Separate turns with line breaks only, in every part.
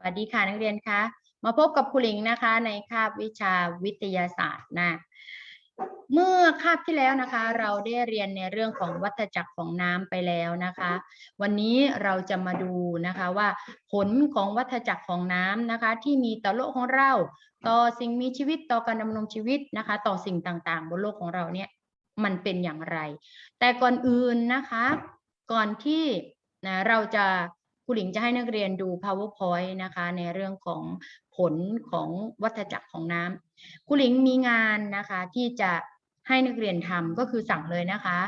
สวัสดีค่ะนักเรียนคะมาพบกับครูหลิงนะคะ ในคาบวิชาวิทยาศาสตร์นะเมื่อคาบที่แล้วนะคะ เราได้เรียนในเรื่องของวัฏจักรของน้ำไปแล้วนะคะ วันนี้เราจะมาดูนะคะว่าผลของวัฏจักรของน้ำนะคะ ที่มีต่อโลกของเรา ต่อสิ่งมีชีวิตต่อการดำรงชีวิตนะคะ ต่อสิ่งต่างๆ บนโลกของเราเนี่ยมันเป็นอย่างไร แต่ก่อนอื่นนะคะ ก่อนที่นะเราจะ ครูหลิงจะให้นักเรียนดู powerpoint นะคะในเรื่องของผลของวัฏจักรของน้ำครูหลิงมีงานนะคะที่จะให้นักเรียนทำก็คือสั่งเลยนะคะ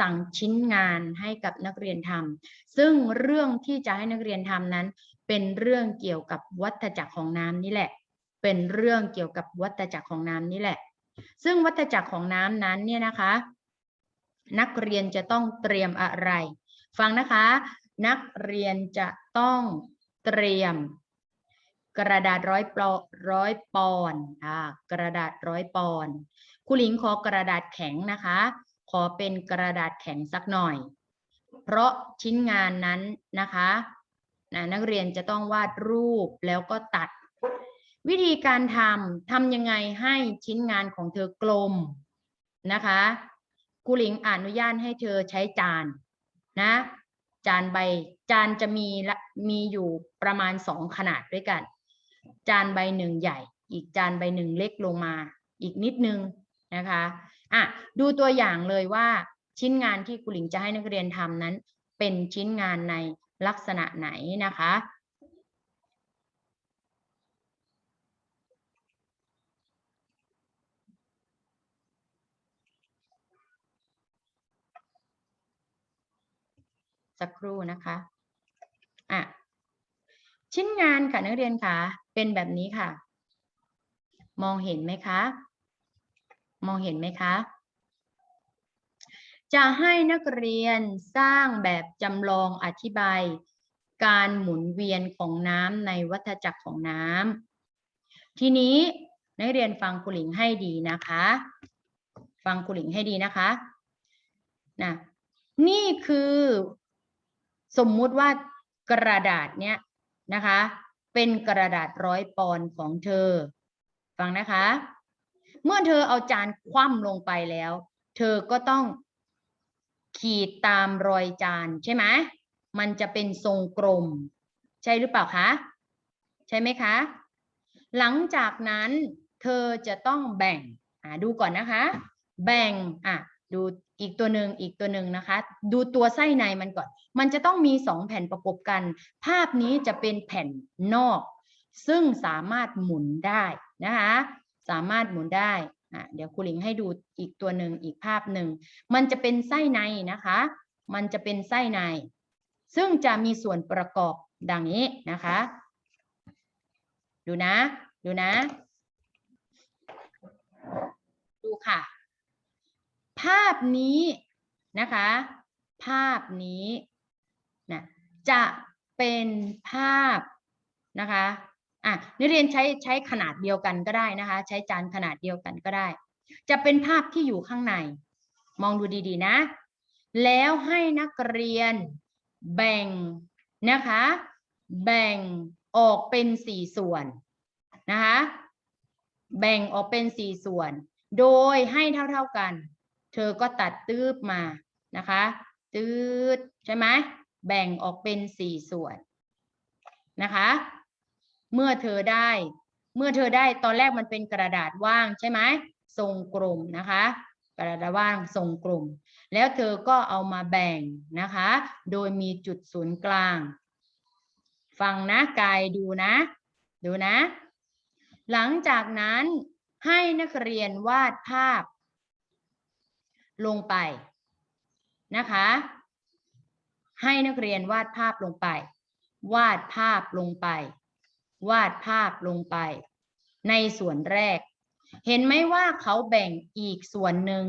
สั่งชิ้นงานให้กับนักเรียนทำซึ่งเรื่องที่จะให้นักเรียนทำนั้น เป็นเรื่องเกี่ยวกับวัฏจักรของน้ำนี่แหละ เป็นเรื่องเกี่ยวกับวัฏจักรของน้ำนี่แหละ ซึ่งวัฏจักรของน้ำนั้นเนี่ยนะคะ นักเรียนจะต้องเตรียมอะไร ฟังนะคะ นักเรียนจะต้องเตรียม กระดาษร้อยปอร้อยปอนอ่ากระดาษร้อยปอนครูหลิงขอกระดาษแข็งนะคะ ขอเป็นกระดาษแข็งสักหน่อย เพราะชิ้นงานนั้นนะคะนะนักเรียนจะต้องวาดรูปแล้วก็ตัด วิธีการทำทำยังไงให้ชิ้นงานของเธอกลมนะคะครูหลิงอนุญาตให้เธอใช้จานนะ จานใบ จานจะมีมีอยู่ประมาณสองขนาดด้วยกัน จานใบหนึ่งใหญ่ อีกจานใบหนึ่งเล็กลงมาอีกนิดนึงนะคะอะดูตัวอย่างเลยว่าชิ้นงานที่ครูหลิงจะให้นักเรียนทำนั้น เป็นชิ้นงานในลักษณะไหนนะคะ สักครู่นะคะอะชิ้นงานค่ะนักเรียนคะเป็นแบบนี้ค่ะ มองเห็นไหมคะ มองเห็นไหมคะ จะให้นักเรียนสร้างแบบจำลองอธิบาย การหมุนเวียนของน้ำในวัฏจักรของน้ำทีนี้นักเรียนฟังครูหลิงให้ดีนะคะ ฟังครูหลิงให้ดีนะคะนะนี่คือ สมมุติว่ากระดาษเนี้ยนะคะ เป็นกระดาษร้อยปอนของเธอ ฟังนะคะ เมื่อเธอเอาจานคว่ำลงไปแล้ว เธอก็ต้องขีดตามรอยจานใช่ไหมมันจะเป็นทรงกลม ใช่หรือเปล่าคะใช่ไหมคะ หลังจากนั้นเธอจะต้องแบ่งอ่าดูก่อนนะคะ แบ่งอะดู อีกตัวหนึ่งอีกตัวหนึ่งนะคะ ดูตัวไส้ในมันก่อน มันจะต้องมีสองแผ่นประกบกัน ภาพนี้จะเป็นแผ่นนอก ซึ่งสามารถหมุนได้นะคะ สามารถหมุนได้อะเดี๋ยวครูหลิงให้ดูอีกตัวหนึ่งอีกภาพหนึ่ง มันจะเป็นไส้ในนะคะ มันจะเป็นไส้ใน ซึ่งจะมีส่วนประกอบดังนี้นะคะ ดูนะ ดูนะ ดูค่ะ ภาพนี้นะคะ ภาพนี้นะจะเป็นภาพนะคะอะนักเรียนใช้ใช้ขนาดเดียวกันก็ได้นะคะ ใช้จานขนาดเดียวกันก็ได้ จะเป็นภาพที่อยู่ข้างใน มองดูดีๆนะ แล้วให้นักเรียนแบ่งนะคะ แบ่งออกเป็นสี่ส่วนนะคะ แบ่งออกเป็นสี่ส่วน โดยให้เท่าๆกัน เธอก็ตัดตืบมานะคะ ตืดใช่ไหมแบ่งออกเป็นสี่ส่วนนะคะ เมื่อเธอได้ เมื่อเธอได้ตอนแรกมันเป็นกระดาษว่างใช่ไหมทรงกลมนะคะ กระดาษว่างทรงกลมแล้วเธอก็เอามาแบ่งนะคะ โดยมีจุดศูนย์กลาง ฟังนะกายดูนะ ดูนะ หลังจากนั้นให้นักเรียนวาดภาพ ลงไปนะคะ ให้นักเรียนวาดภาพลงไป วาดภาพลงไป วาดภาพลงไป ในส่วนแรก เห็นไหมว่าเขาแบ่งอีกส่วนหนึ่ง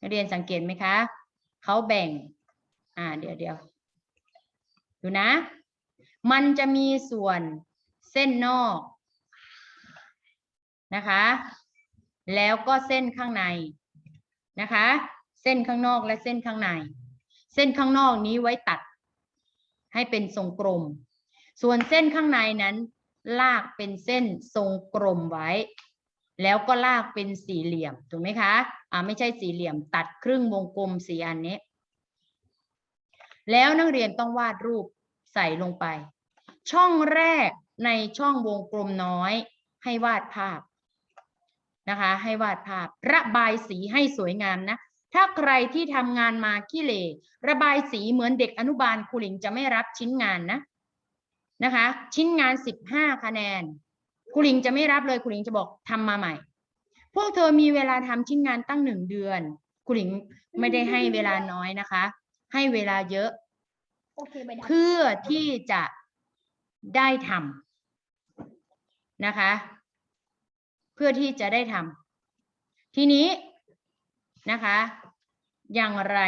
นักเรียนสังเกตไหมคะเขาแบ่ง อ่า เดี๋ยวเดี๋ยวดูนะ มันจะมีส่วนเส้นนอกนะคะ แล้วก็เส้นข้างใน นะคะ เส้นข้างนอกและเส้นข้างใน เส้นข้างนอกนี้ไว้ตัด ให้เป็นทรงกลม ส่วนเส้นข้างในนั้น ลากเป็นเส้นทรงกลมไว้ แล้วก็ลากเป็นสี่เหลี่ยมถูกไหมคะอ่าไม่ใช่สี่เหลี่ยม ตัดครึ่งวงกลมสี่อันนี้ แล้วนักเรียนต้องวาดรูปใส่ลงไป ช่องแรกในช่องวงกลมน้อยให้วาดภาพ นะคะ ให้วาดภาพระบายสีให้สวยงามนะ ถ้าใครที่ทำงานมาขี้เหร่ระบายสีเหมือนเด็กอนุบาลครูหลิงจะไม่รับชิ้นงานนะนะคะ ชิ้นงานสิบห้าคะแนนครูหลิงจะไม่รับเลยครูหลิงจะบอกทำมาใหม่ พวกเธอมีเวลาทำชิ้นงานตั้งหนึ่งเดือนครูหลิงไม่ได้ให้เวลาน้อยนะคะ ให้เวลาเยอะ
โอเคไปได้
เพื่อที่จะได้ทำนะคะ เพื่อที่จะได้ทำทีนี้นะคะ อย่างไร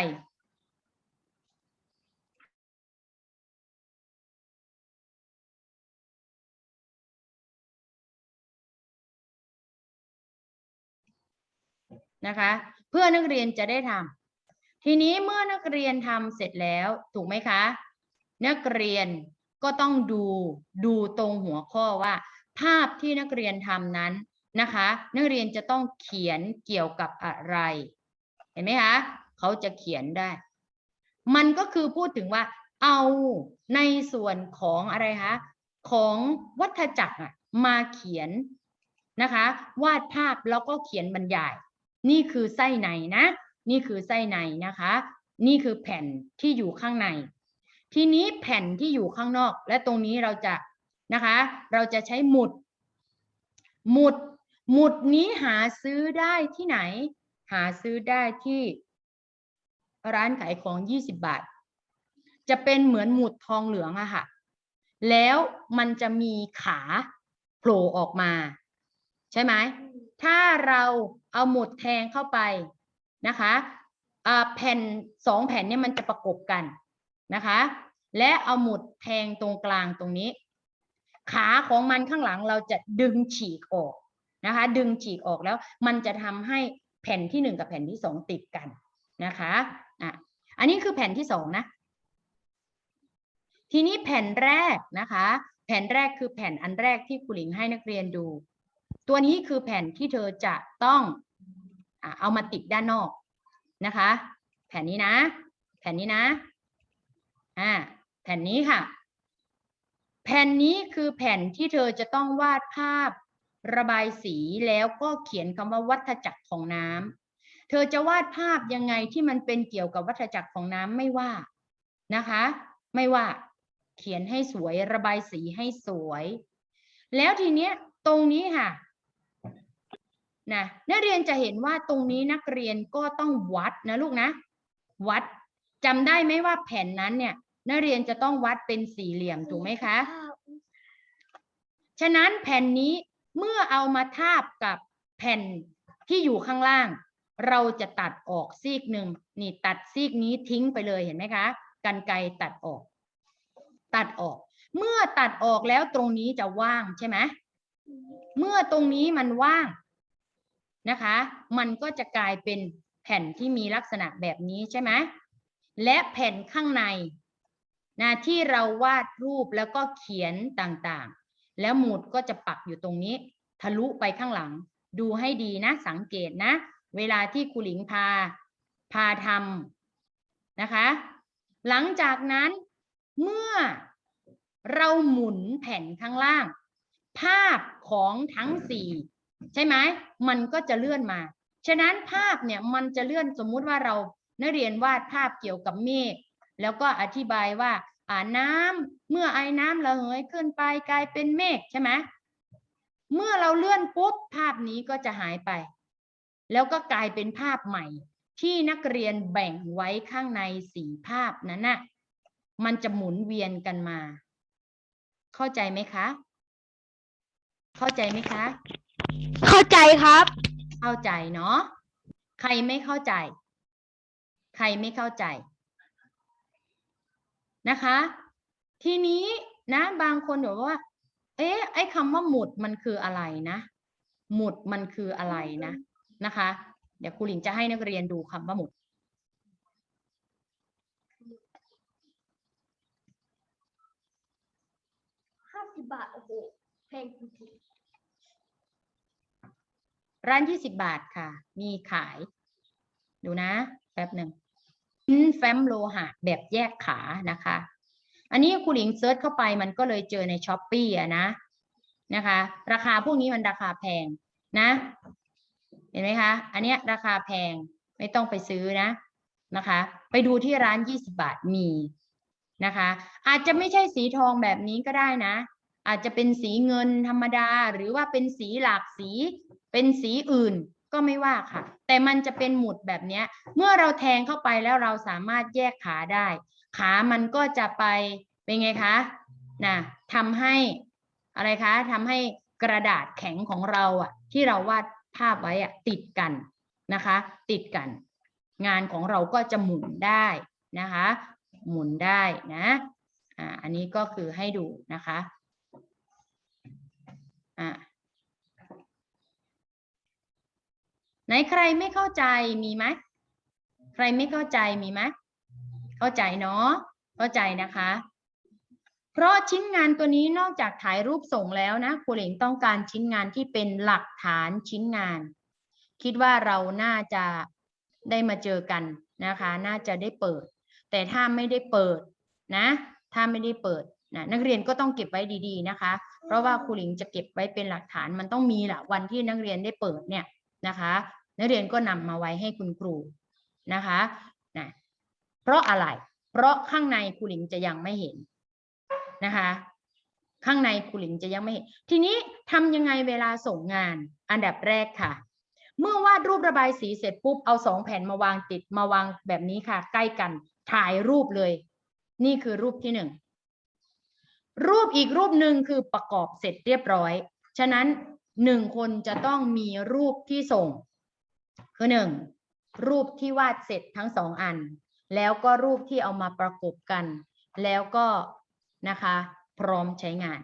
นะคะเพื่อนักเรียนจะได้ทำทีนี้เมื่อนักเรียนทำเสร็จแล้วถูกไหมคะ นักเรียนก็ต้องดูดูตรงหัวข้อว่า ภาพที่นักเรียนทำนั้น นะคะ นักเรียนจะต้องเขียนเกี่ยวกับอะไร เห็นไหมคะเขาจะเขียนได้ มันก็คือพูดถึงว่า เอาในส่วนของอะไรคะของวัฏจักรมาเขียนนะคะ วาดภาพแล้วก็เขียนบรรยาย นี่คือไส้ในนะ นี่คือไส้ในนะคะ นี่คือแผ่นที่อยู่ข้างใน ทีนี้แผ่นที่อยู่ข้างนอก และตรงนี้เราจะนะคะ เราจะใช้หมุด หมุด หมุดนี้หาซื้อได้ที่ไหน หาซื้อได้ที่ ร้านขายของ 20 บาท จะเป็นเหมือนหมุดทองเหลืองอะค่ะ แล้วมันจะมีขาโผล่ออกมา ใช่ไหม ถ้าเราเอาหมุดแทงเข้าไปนะคะแผ่นสองแผ่นเนี่ยมันจะประกบกันนะคะ และเอาหมุดแทงตรงกลางตรงนี้ ขาของมันข้างหลังเราจะดึงฉีกออก นะคะ ดึงฉีกออกแล้วมันจะทำให้แผ่นที่หนึ่งกับแผ่นที่สองติดกันนะคะอะอันนี้คือแผ่นที่สองนะทีนี้แผ่นแรกนะคะ แผ่นแรกคือแผ่นอันแรกที่ครูหลิงให้นักเรียนดู ตัวนี้คือแผ่นที่เธอจะต้องอเอามาติดด้านนอกนะคะ แผ่นนี้นะ แผ่นนี้นะอ่าแผ่นนี้ค่ะ แผ่นนี้คือแผ่นที่เธอจะต้องวาดภาพ ระบายสีแล้วก็เขียนคำว่าวัฏจักรของน้ำเธอจะวาดภาพยังไงที่มันเป็นเกี่ยวกับวัฏจักรของน้ำไม่ว่านะคะ ไม่ว่าเขียนให้สวยระบายสีให้สวย แล้วทีเนี้ยตรงนี้ค่ะนะนักเรียนจะเห็นว่าตรงนี้นักเรียนก็ต้องวัดนะลูกนะ วัดจำได้ไหมว่าแผ่นนั้นเนี่ยนักเรียนจะต้องวัดเป็นสี่เหลี่ยมถูกไหมคะ ฉะนั้นแผ่นนี้ เมื่อเอามาทาบกับแผ่นที่อยู่ข้างล่าง เราจะตัดออกซีกหนึ่งนี่ตัดซีกนี้ทิ้งไปเลยเห็นไหมคะกันไกรตัดออก ตัดออก เมื่อตัดออกแล้วตรงนี้จะว่างใช่ไหมเมื่อตรงนี้มันว่างนะคะ มันก็จะกลายเป็นแผ่นที่มีลักษณะแบบนี้ใช่ไหมและแผ่นข้างในนะที่เราวาดรูปแล้วก็เขียนต่างๆ แล้วหมุดก็จะปักอยู่ตรงนี้ ทะลุไปข้างหลัง ดูให้ดีนะ สังเกตนะ เวลาที่ครูหลิงพา พาทำนะคะ หลังจากนั้นเมื่อเราหมุนแผ่นข้างล่าง ภาพของทั้งสี่ใช่ไหมมันก็จะเลื่อนมา ฉะนั้นภาพเนี่ยมันจะเลื่อนสมมุติว่าเรานักเรียนวาดภาพเกี่ยวกับเมฆแล้วก็อธิบายว่าอ่าน้ำ เมื่อไอ้น้ำระเหยขึ้นไปกลายเป็นเมฆใช่ไหมเมื่อเราเลื่อนปุ๊บภาพนี้ก็จะหายไป แล้วก็กลายเป็นภาพใหม่ ที่นักเรียนแบ่งไว้ข้างในสีภาพนั้นน่ะมันจะหมุนเวียนกันมา เข้าใจไหมคะ เข้าใจไหมคะ
เข้าใจครับ
เข้าใจเนาะใครไม่เข้าใจ ใครไม่เข้าใจนะคะ ทีนี้นะ บางคนบอกว่า เอ๊ะไอ้คำว่าหมุดมันคืออะไรนะ หมุดมันคืออะไรนะนะคะ เดี๋ยวครูหลิงจะให้นักเรียนดูคำว่าหมุด
ห้าสิบบาทโอ้โหแพง
ร้านยี่สิบบาทค่ะ มีขาย ดูนะ แป๊บหนึ่งชิ้นแฟ้มโลหะแบบแยกขานะคะ อันนี้ครูหลิงเซิร์ชเข้าไปมันก็เลยเจอในช้อปปี้อะนะนะคะ ราคาพวกนี้มันราคาแพงนะ เห็นไหมคะอันเนี้ยราคาแพงไม่ต้องไปซื้อนะนะคะ ไปดูที่ร้านยี่สิบาทมีนะคะ อาจจะไม่ใช่สีทองแบบนี้ก็ได้นะ อาจจะเป็นสีเงินธรรมดา หรือว่าเป็นสีหลากสีเป็นสีอื่นก็ไม่ว่าค่ะ แต่มันจะเป็นหมุดแบบเนี้ยเมื่อเราแทงเข้าไปแล้วเราสามารถแยกขาได้ ขามันก็จะไปเป็นไงคะนะทำให้อะไรคะทำให้กระดาษแข็งของเราอะที่เราวาดภาพไว้อะติดกันนะคะ ติดกัน งานของเราก็จะหมุนได้นะคะ หมุนได้นะอ่าอันนี้ก็คือให้ดูนะคะอ่าไหนใครไม่เข้าใจมีไหมใครไม่เข้าใจมีไหม เข้าใจเนาะเข้าใจนะคะ เพราะชิ้นงานตัวนี้นอกจากถ่ายรูปส่งแล้วนะครูเหลงต้องการชิ้นงานที่เป็นหลักฐานชิ้นงาน คิดว่าเราน่าจะได้มาเจอกันนะคะ น่าจะได้เปิด แต่ถ้าไม่ได้เปิดนะ ถ้าไม่ได้เปิดนะนักเรียนก็ต้องเก็บไว้ดีๆนะคะ เพราะว่าครูหลิงจะเก็บไว้เป็นหลักฐานมันต้องมีแหละวันที่นักเรียนได้เปิดเนี่ยนะคะ นักเรียนก็นำมาไว้ให้คุณครูนะคะ เพราะอะไร เพราะข้างในครูหลิงจะยังไม่เห็นนะคะ ข้างในครูหลิงจะยังไม่เห็น ทีนี้ทำยังไงเวลาส่งงานอันดับแรกค่ะ เมื่อวาดรูประบายสีเสร็จปุ๊บเอาสองแผ่นมาวางติดมาวางแบบนี้ค่ะ ใกล้กันถ่ายรูปเลย นี่คือรูปที่หนึ่งรูปอีกรูปหนึ่งคือประกอบเสร็จเรียบร้อย ฉะนั้นหนึ่งคนจะต้องมีรูปที่ส่ง คือหนึ่งรูปที่วาดเสร็จทั้งสองอัน แล้วก็รูปที่เอามาประกบกัน แล้วก็นะคะ พร้อมใช้งาน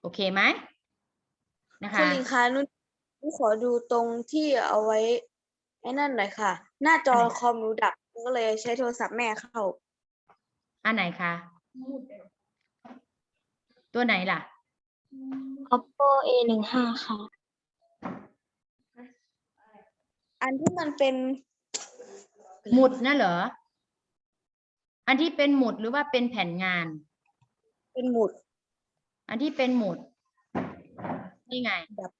โอเคไหมนะ
คุณ
คะ
ลิงคะนุหนูขอดูตรงที่เอาไว้ไอ้นั่นหน่อยค่ะ หน้าจอ
อันไหน
คอมหนูดับก็เลยใช้โทรศัพท์แม่เข้า
อันไหนคะ ตัวไหนล่ะ
oppo a หนึ่งห้าค่ะ
อันที่มันเป็น
หมุดนะเหรอ อันที่เป็นหมุดหรือว่าเป็นแผ่นงาน
เป็นหมุด
อันที่เป็นหมุดนี่ไง
แบบ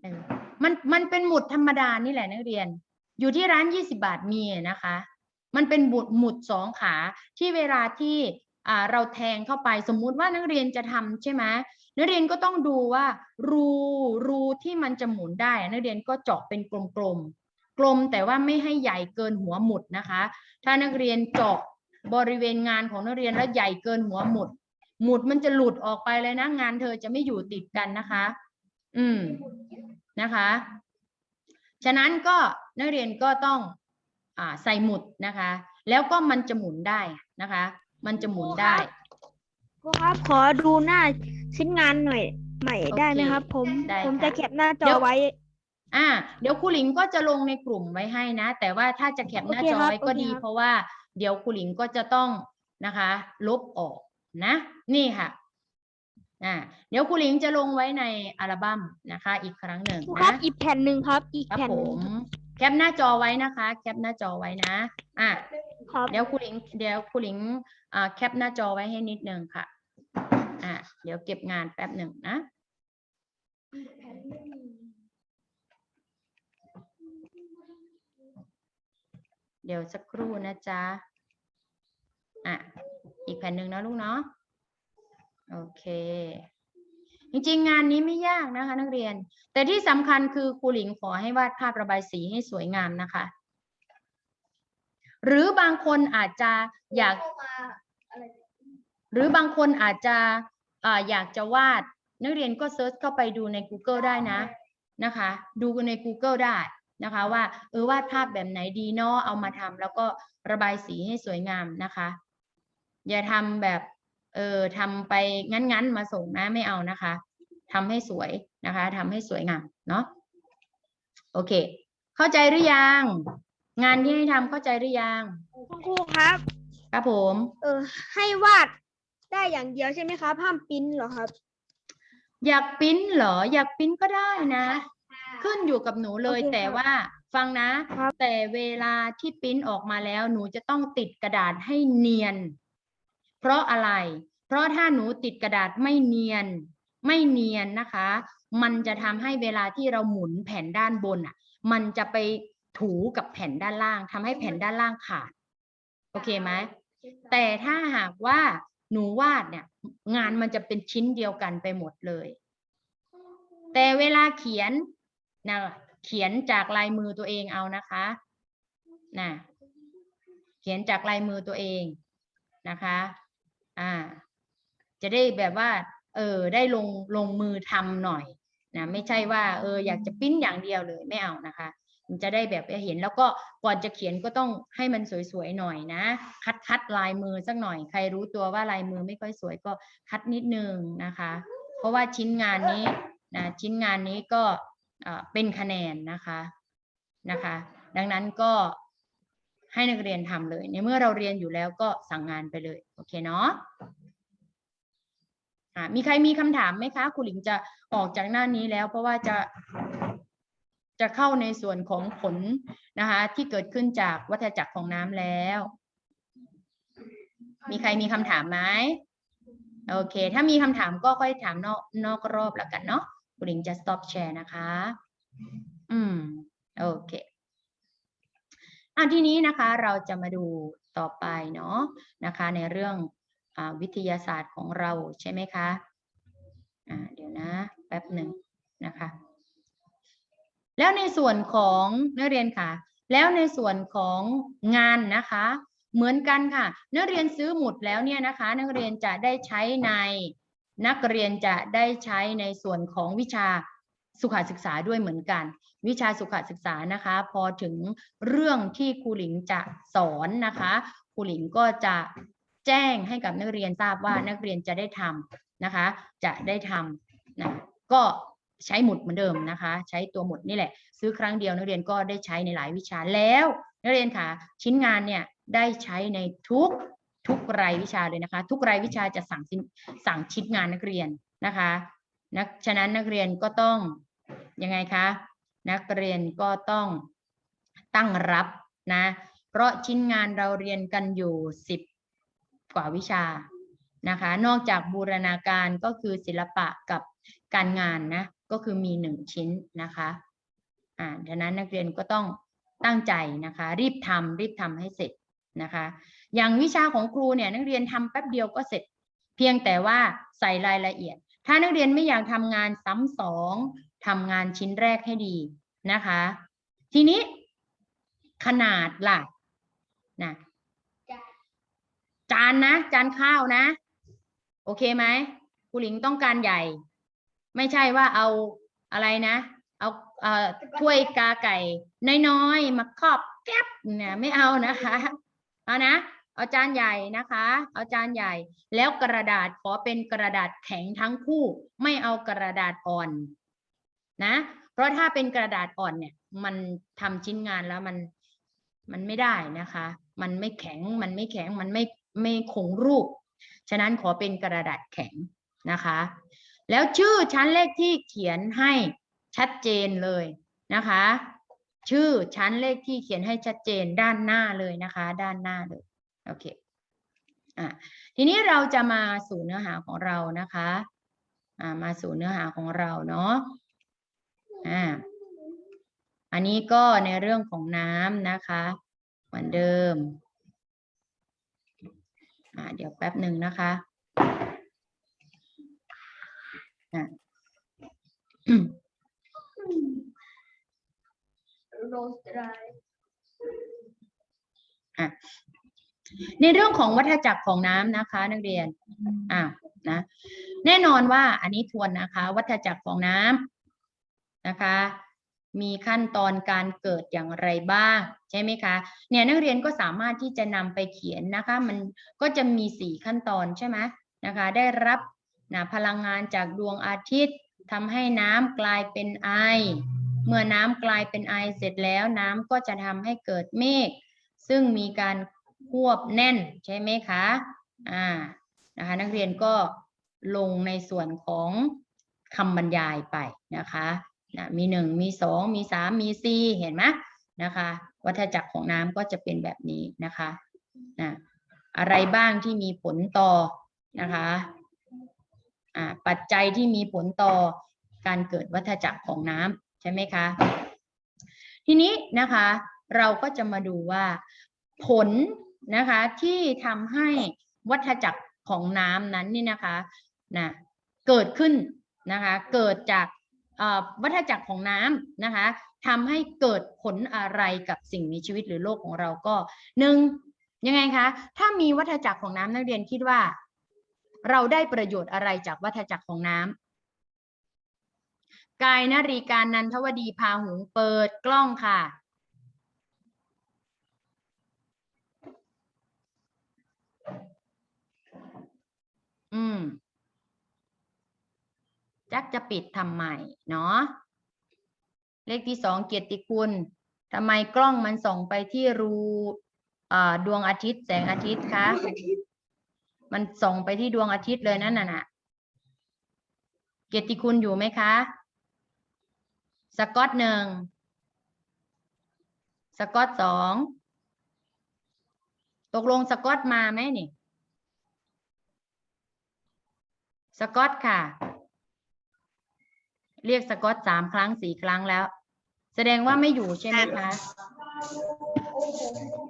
เออมันมันเป็นหมุดธรรมดานี่แหละนักเรียน อยู่ที่ร้านยี่สิบาทมีนะคะ มันเป็นบุดหมุดสองขาที่เวลาที่อ่าเราแทงเข้าไปสมมุติว่านักเรียนจะทำใช่ไหมนักเรียนก็ต้องดูว่ารูรูที่มันจะหมุนได้ นักเรียนก็เจาะเป็นกลมๆกลมแต่ว่าไม่ให้ใหญ่เกินหัวหมุดนะคะ ถ้านักเรียนเจาะ บริเวณงานของนักเรียนแล้วใหญ่เกินหัวหมุด หมุดมันจะหลุดออกไปเลยนะงานเธอจะไม่อยู่ติดกันนะคะ อืมนะคะ ฉะนั้นก็นักเรียนก็ต้องอ่าใส่หมุดนะคะ แล้วก็มันจะหมุนได้นะคะ มันจะหมุนได้
ครูครับขอดูหน้าชิ้นงานหน่อยใหม่ได้ไหมครับ ผม
ได้
ผม
ค่ะ
จะแคปหน้าจ
เดี๋
อ
ยว
ไว้
อ่า เดี๋ยวครูหลิงก็จะลงในกลุ่มไว้ให้นะ แต่ว่าถ้าจะแคปหน้า
โอเค
จอ
ครับ
ไว้ก็
โอเค
ดี
ครับ
เพราะว่า เดี๋ยวครูหลิงก็จะต้องนะคะ ลบออกนะ นี่ค่ะอ่าเดี๋ยวครูหลิงจะลงไว้ในอัลบั้มนะคะ อีกครั้งหนึ่ง
ครูครับ
นะ
อีกแผ่นหนึ่งครับ อีก
ครับ
แผ่น
ผ
หนึ่ง
มแคปหน้าจอไว้นะคะ แคปหน้าจอไว้นะอะ
ครับ
เดี๋ยวครูหลิงเดี๋ยวครูหลิงอ่าแคปหน้าจอไว้ให้นิดนึงค่ะอะเดี๋ยวเก็บงานแป๊บหนึ่งนะ เดี๋ยวสักครู่นะจ๊ะ อะ อีกแผ่นหนึ่งนะลูกเนาะ โอเค จริงๆ งานนี้ไม่ยากนะคะ นักเรียน แต่ที่สำคัญคือครูหลิงขอให้วาดภาพระบายสีให้สวยงามนะคะ หรือบางคนอาจจะอยาก หรือบางคนอาจจะออยากจะวาด นักเรียนก็เซิร์ชเข้าไปดูใน Google ได้นะนะคะ ดูใน Google ได้ นะคะว่าเออวาดภาพแบบไหนดีเนาะเอามาทำแล้วก็ระบายสีให้สวยงามนะคะ อย่าทำแบบเออทำไปงั้นๆ มาส่งนะไม่เอานะคะทำให้สวยนะคะทำให้สวยงามเนาะโอเค เข้าใจหรือยัง งานที่ให้ทำเข้าใจหรือยัง
คุณครูครับ
ครับผม
เออ ให้วาดได้อย่างเดียวใช่ไหมครับห้ามปริ้นเหรอครับ
อยากปริ้นเหรอ อยากปริ้นก็ได้นะ ขึ้นอยู่กับหนูเลย
โอเค
แต่
ครับ
ว่าฟังนะ
ครับ
แต่เวลาที่ปริ้นออกมาแล้วหนูจะต้องติดกระดาษให้เนียน เพราะอะไร เพราะถ้าหนูติดกระดาษไม่เนียน ไม่เนียนนะคะ มันจะทำให้เวลาที่เราหมุนแผ่นด้านบนอะ มันจะไปถูกับแผ่นด้านล่างทำให้แผ่นด้านล่างขาด โอเคไหมแต่ถ้าหากว่าหนูวาดเนี่ย งานมันจะเป็นชิ้นเดียวกันไปหมดเลย แต่เวลาเขียน นะเขียนจากลายมือตัวเองเอานะคะนะเขียนจากลายมือตัวเองนะคะอ่าจะได้แบบว่า เออได้ลงลงมือทำหน่อยนะไม่ใช่ว่า เอออยากจะปิ้นอย่างเดียวเลยไม่เอานะคะ มันจะได้แบบเห็นแล้วก็ก่อนจะเขียนก็ต้องให้มันสวยๆหน่อยนะ คัดคัดลายมือสักหน่อย ใครรู้ตัวว่าลายมือไม่ค่อยสวยก็คัดนิดนึงนะคะ เพราะว่าชิ้นงานนี้นะชิ้นงานนี้ก็ เป็นคะแนนนะคะนะคะ ดังนั้นก็ให้นักเรียนทำเลย ในเมื่อเราเรียนอยู่แล้วก็สั่งงานไปเลย โอเคเนาะะมีใครมีคำถามไหมคะครูหลิงจะออกจากหน้านี้แล้วเพราะว่าจะจะเข้าในส่วนของผลนะคะที่เกิดขึ้นจากวัฏจักรของน้ำแล้ว มีใครมีคำถามไหมโอเค ถ้ามีคำถามก็ค่อยถามนอกนอกรอบแล้วกันเนาะ คุณหญิงจะ stop share นะคะ อืม โอเคอะทีนี้นะคะเราจะมาดูต่อไปเนาะนะคะ ในเรื่องอาวิทยาศาสตร์ของเราใช่ไหมคะอ่าเดี๋ยวนะแป๊บหนึ่งนะคะ แล้วในส่วนของนักเรียนค่ะ แล้วในส่วนของงานนะคะ เหมือนกันค่ะ นักเรียนซื้อหมุดแล้วเนี่ยนะคะ นักเรียนจะได้ใช้ใน นักเรียนจะได้ใช้ในส่วนของวิชาสุขศึกษาด้วยเหมือนกัน วิชาสุขศึกษานะคะ พอถึงเรื่องที่ครูหลิงจะสอนนะคะครูหลิงก็จะแจ้งให้กับนักเรียนทราบว่านักเรียนจะได้ทำนะคะ จะได้ทำนะก็ใช้หมุดเหมือนเดิมนะคะ ใช้ตัวหมุดนี่แหละ ซื้อครั้งเดียวนักเรียนก็ได้ใช้ในหลายวิชาแล้ว นักเรียนค่ะ ชิ้นงานเนี่ยได้ใช้ในทุก ทุกรายวิชาเลยนะคะ ทุกรายวิชาจะสั่งชิ้นสั่งชิ้นงานนักเรียนนะคะนักฉะนั้นนักเรียนก็ต้องยังไงคะนักเรียนก็ต้องตั้งรับนะเพราะชิ้นงานเราเรียนกันอยู่สิบกว่าวิชานะคะ นอกจากบูรณาการก็คือศิลปะกับการงานนะก็คือมีหนึ่งชิ้นนะคะอ่าดังนั้นนักเรียนก็ต้องตั้งใจนะคะ รีบทำรีบทำให้เสร็จนะคะ อย่างวิชาของครูเนี่ยนักเรียนทำแป๊บเดียวก็เสร็จ เพียงแต่ว่าใส่รายละเอียด ถ้านักเรียนไม่อยากทำงานซ้ำสองทำงานชิ้นแรกให้ดีนะคะ ทีนี้ขนาดล่ะนะจานนะ จานข้าวนะ โอเคไหมครูหลิงต้องการใหญ่ ไม่ใช่ว่าเอาอะไรนะ เอาเอ่อถ้วยกาไก่ น้อยๆ มาครอบแก๊บเนี่ยไม่เอานะคะ เอานะ เอาจานใหญ่นะคะ เอาจานใหญ่ แล้วกระดาษขอเป็นกระดาษแข็งทั้งคู่ ไม่เอากระดาษอ่อนนะ เพราะถ้าเป็นกระดาษอ่อนเนี่ย มันทำชิ้นงานแล้วมันมันไม่ได้นะคะ มันไม่แข็ง มันไม่แข็ง มันไม่ไม่คงรูป ฉะนั้นขอเป็นกระดาษแข็งนะคะ แล้วชื่อชั้นเลขที่เขียนให้ชัดเจนเลยนะคะ ชื่อชั้นเลขที่เขียนให้ชัดเจนด้านหน้าเลยนะคะ ด้านหน้าเลย โอเคอะทีนี้เราจะมาสู่เนื้อหาของเรานะคะอ่ามาสู่เนื้อหาของเราเนาะอ่าอันนี้ก็ในเรื่องของน้ำนะคะ เหมือนเดิมอ่าเดี๋ยวแป๊บหนึ่งนะคะอะอะ ในเรื่องของวัฏจักรของน้ำนะคะ นักเรียนอ่านะแน่นอนว่าอันนี้ทวนนะคะ วัฏจักรของน้ำนะคะ มีขั้นตอนการเกิดอย่างไรบ้างใช่ไหมคะเนี่ยนักเรียนก็สามารถที่จะนำไปเขียนนะคะ มันก็จะมีสี่ขั้นตอนใช่ไหมนะคะ ได้รับนะพลังงานจากดวงอาทิตย์ทำให้น้ำกลายเป็นไอ เมื่อน้ำกลายเป็นไอเสร็จแล้วน้ำก็จะทำให้เกิดเมฆซึ่งมีการ ควบแน่นใช่ไหมคะอ่านะคะนักเรียนก็ลงในส่วนของคำบรรยายไปนะคะนะมีหนึ่งมีสองมีสามมีสี่เห็นไหมนะคะ วัฏจักรของน้ำก็จะเป็นแบบนี้นะคะนะอะไรบ้างที่มีผลต่อนะคะอ่าปัจจัยที่มีผลต่อการเกิดวัฏจักรของน้ำใช่ไหมคะ ทีนี้นะคะเราก็จะมาดูว่าผล นะคะที่ทำให้วัฏจักรของน้ำนั้นนี่นะคะนะเกิดขึ้นนะคะเกิดจากวัฏจักรของน้ำนะคะทำให้เกิดผลอะไรกับสิ่งมีชีวิตหรือโลกของเราก็หนึ่งยังไงคะถ้ามีวัฏจักรของน้ำนักเรียนคิดว่า เราได้ประโยชน์อะไรจากวัฏจักรของน้ำกายนารีการนันทวดีพาหุงเปิดกล้องค่ะ อืมจักจะปิดทำไมเนาะเลขที่สองเกียรติคุณทำไมกล้องมันส่องไปที่รูดวงอาทิตย์แสงอาทิตย์คะมันส่องไปที่ดวงอาทิตย์เลยนั่นน่ะนะเกียรติคุณอยู่ไหมคะ สกอตหนึ่งสกอตสองตกลงสกอตมาไหมนี่ สกอตค่ะ เรียกสกอตสามครั้งสี่ครั้งแล้ว แสดงว่าไม่อยู่ใช่ไหมคะ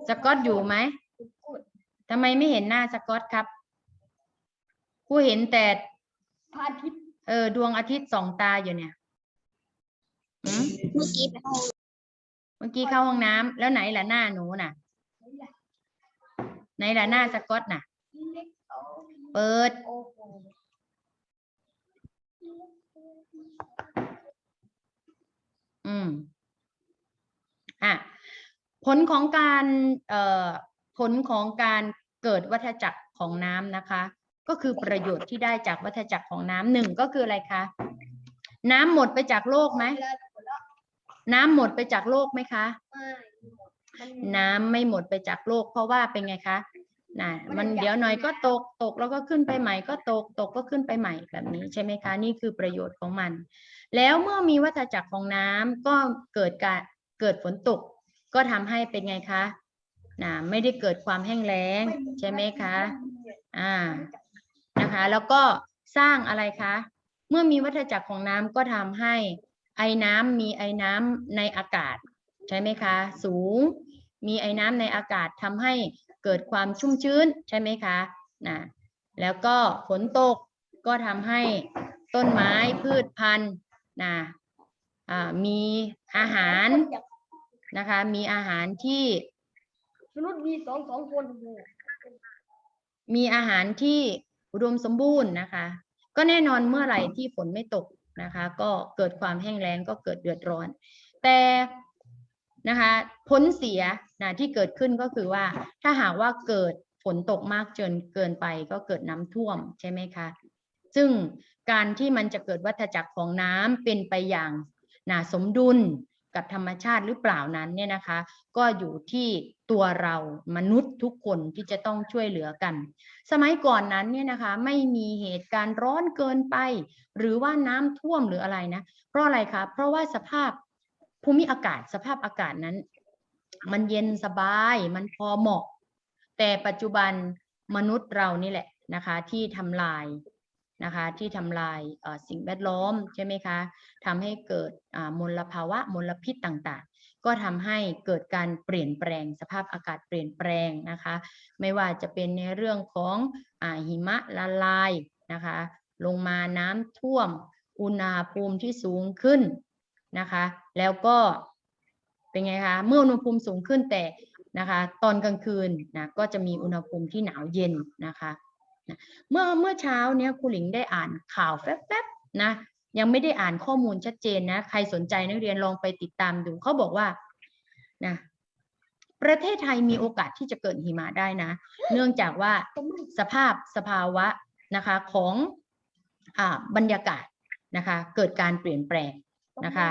สกอตอยู่ไหมทำไมไม่เห็นหน้าสกอตครับครูเห็นแต่
พระอาทิตย์
เออดวงอาทิตย์สองตาอยู่เนี่ย
เมื่อกี้ไปห้อง
เมื่อกี้เข้าห้องน้ำแล้วไหนล่ะหน้าหนูน่ะ ไหนล่ะหน้าสกอตน่ะ เปิด
อ้โห
อืมอะผลของการเอ่อผลของการเกิดวัฏจักรของน้ำนะคะ ก็คือประโยชน์ที่ได้จากวัฏจักรของน้ำหนึ่งก็คืออะไรคะน้ำหมดไปจากโลกไหมน้ำหมดไปจากโลกไหมคะ น้ำไม่หมดไปจากโลก เพราะว่าเป็นไงคะ น่ะมันเดี๋ยวหน่อยก็ตกตกแล้วก็ขึ้นไปใหม่ก็ตกตกก็ขึ้นไปใหม่แบบนี้ใช่ไหมคะนี่คือประโยชน์ของมัน แล้วเมื่อมีวัฏจักรของน้ำก็เกิดการเกิดฝนตก ก็ทำให้เป็นไงคะน่ะไม่ได้เกิดความแห้งแล้งใช่ไหมคะอ่านะคะ แล้วก็สร้างอะไรคะเมื่อมีวัฏจักรของน้ำก็ทำให้ไอ้น้ำมีไอ้น้ำในอากาศ ใช่ไหมคะ สูง มีไอ้น้ำในอากาศทำให้ เกิดความชุ่มชื้นใช่ไหมคะนะแล้วก็ฝนตกก็ทำให้ต้นไม้พืชพันธุ์นะมีอาหารนะคะมีอาหารที่
มนุษย์มีสองสองคน
มีอาหารที่อุดมสมบูรณ์นะคะ ก็แน่นอนเมื่อไหร่ที่ฝนไม่ตกนะคะ ก็เกิดความแห้งแล้งก็เกิดเดือดร้อน แต่ นะคะผลเสียนะที่เกิดขึ้นก็คือว่าถ้าหากว่าเกิดฝนตกมากจนเกินไปก็เกิดน้ำท่วมใช่ไหมคะ ซึ่งการที่มันจะเกิดวัฏจักรของน้ำเป็นไปอย่างน่าสมดุลกับธรรมชาติหรือเปล่านั้นเนี่ยนะคะ ก็อยู่ที่ตัวเรามนุษย์ทุกคนที่จะต้องช่วยเหลือกัน สมัยก่อนนั้นเนี่ยนะคะไม่มีเหตุการณ์ร้อนเกินไป หรือว่าน้ำท่วมหรืออะไรนะ เพราะอะไรคะเพราะว่าสภาพ ภูมิอากาศสภาพอากาศนั้น มันเย็นสบายมันพอเหมาะ แต่ปัจจุบันมนุษย์เรานี่แหละนะคะที่ทำลายนะคะที่ทำลายสิ่งแวดล้อมใช่ไหมคะทำให้เกิดมลภาวะมลพิษต่างๆ ก็ทำให้เกิดการเปลี่ยนแปลงสภาพอากาศเปลี่ยนแปลงนะคะ ไม่ว่าจะเป็นในเรื่องของอหิมะละลายนะคะ ลงมาน้ำท่วม อุณหภูมิที่สูงขึ้น นะคะ แล้วก็เป็นไงคะ เมื่ออุณหภูมิสูงขึ้นแต่นะคะ ตอนกลางคืนนะก็จะมีอุณหภูมิที่หนาวเย็นนะคะนะเมื่อเมื่อเช้าเนี้ยครูหลิงได้อ่านข่าวแป๊บๆนะยังไม่ได้อ่านข้อมูลชัดเจนนะ ใครสนใจนักเรียนลองไปติดตามดูเขาบอกว่านะประเทศไทยมีโอกาสที่จะเกิดหิมะได้นะ เนื่องจากว่าสภาพสภาวะนะคะของอ่าบรรยากาศนะคะ เกิดการเปลี่ยนแปลง นะคะ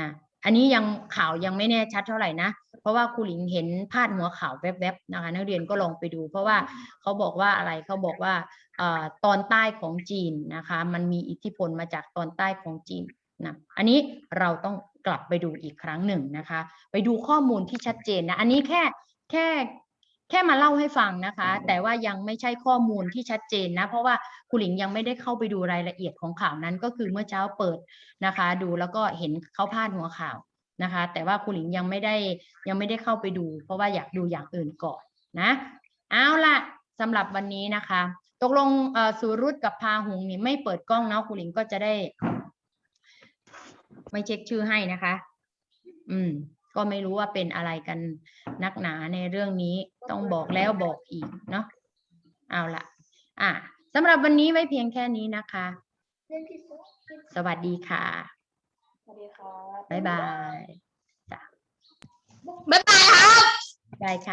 นะอันนี้ยังข่าวยังไม่แน่ชัดเท่าไหร่นะ เพราะว่าครูหลิงเห็นพาดหัวข่าวแวบๆนะคะ นักเรียนก็ลองไปดู เพราะว่าเขาบอกว่าอะไรเขาบอกว่าอ่าตอนใต้ของจีนนะคะ มันมีอิทธิพลมาจากตอนใต้ของจีนนะอันนี้เราต้องกลับไปดูอีกครั้งหนึ่งนะคะ ไปดูข้อมูลที่ชัดเจนนะ อันนี้แค่แค่ แค่มาเล่าให้ฟังนะคะ แต่ว่ายังไม่ใช่ข้อมูลที่ชัดเจนนะเพราะว่าคุณหลิงยังไม่ได้เข้าไปดูรายละเอียดของข่าวนั้น ก็คือเมื่อเช้าเปิดนะคะ ดูแล้วก็เห็นเขาพาดหัวข่าวนะคะ แต่ว่าคุณหลิงยังไม่ได้ยังไม่ได้เข้าไปดู เพราะว่าอยากดูอย่างอื่นก่อนนะเอาล่ะสำหรับวันนี้นะคะ ตกลงเอ่อสุรุตกับพาหุงนี่ไม่เปิดกล้องเนาะคุณหลิงก็จะได้ ไม่เช็คชื่อให้นะคะ อืม ก็ไม่รู้ว่าเป็นอะไรกันนักหนาในเรื่องนี้ต้องบอกแล้วบอกอีกเนาะเอาล่ะอะสำหรับวันนี้ไว้เพียงแค่นี้นะคะ สวัสดีค่ะ
สวัสดีครับ
บ๊ายบาย
บ๊ายบายครับ
ได้ค่ะ